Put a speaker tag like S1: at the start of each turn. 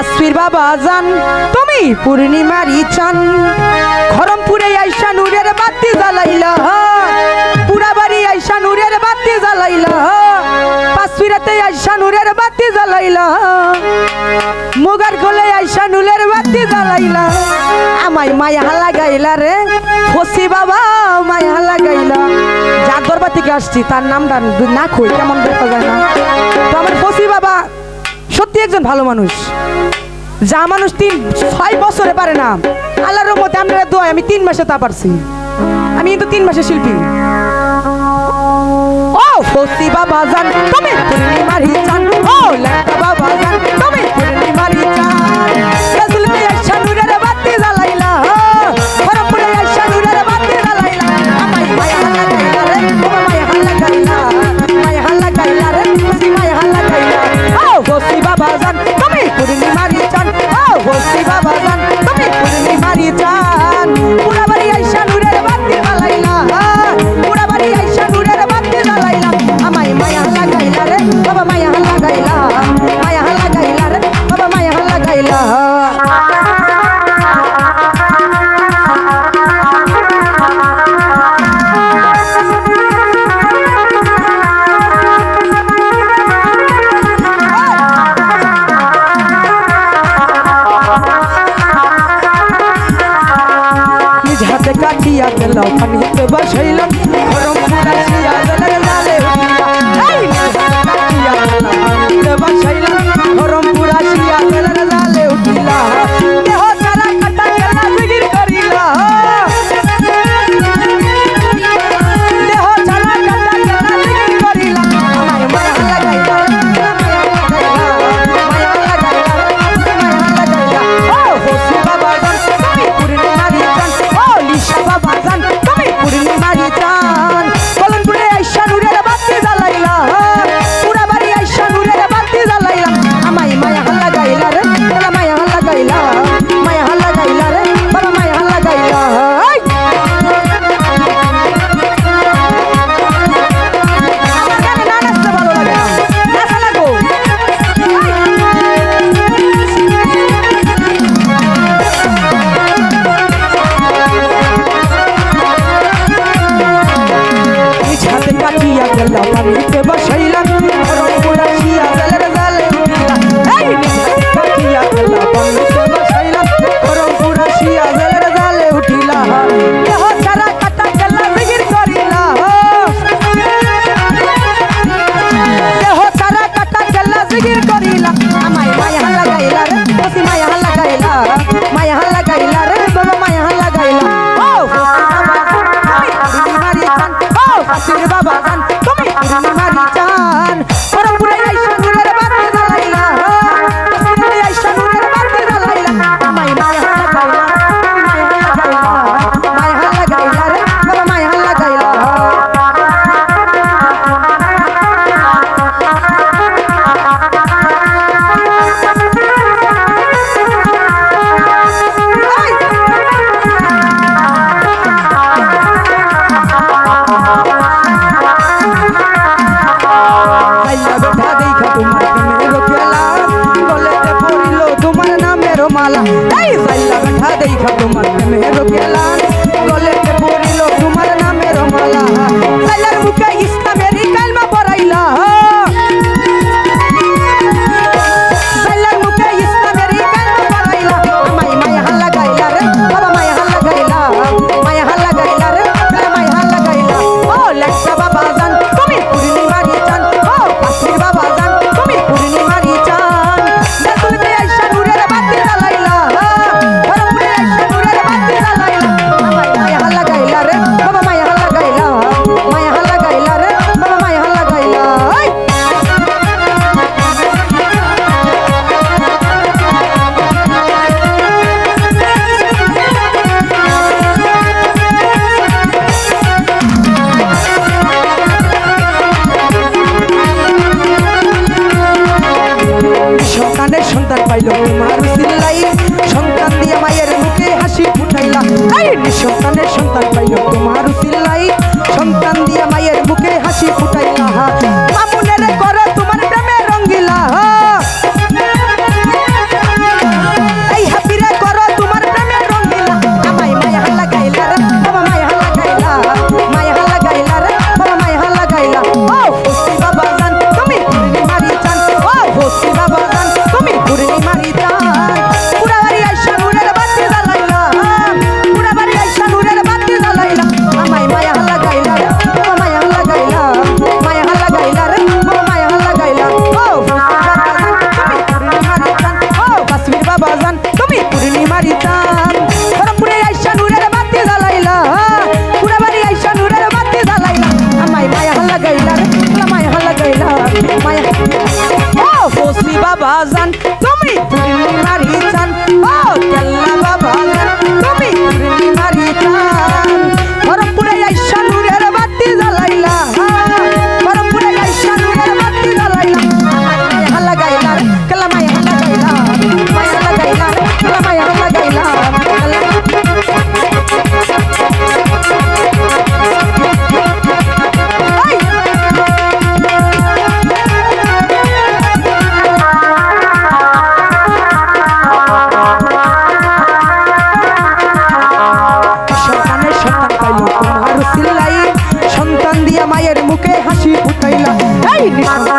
S1: বাসফির বাবা জান, তুমি পূর্ণিমারি চান। খরমপুরে আইসা নুরের বাতি জ্বালাইল পুরাবাড়ি আইসা নুরের বাতি জ্বালাইল পাঁচফিরাতে আইসা নুরের বাতি জ্বালাইল মুগার খোলে আইসা নুরের বাতি জ্বালাইল আমায় মায়া গাইল রে হসি বাবা মায়া গাইল যা দরবার থেকে আসছি, তার নামটা না কই, কেমন দেখা যায় না? সত্যি একজন ভালো মানুষ। যা মানুষ তিন, ছয় বছরে পারে না। আল্লাহ রহমতে আপনার দোয়ায় আমি তিন মাসে তা পারছি। আমি কিন্তু তিন মাসে শিল্পী। ও, ফসি বাবা জান, তুমি মারি জান, ও দাও পানি বাসাইলাম পাগল বাবা তোমার প্রেমের খেলা বলে পড়িল মালা। তাই বাইলা দেখা দেখা তোমার। Thank.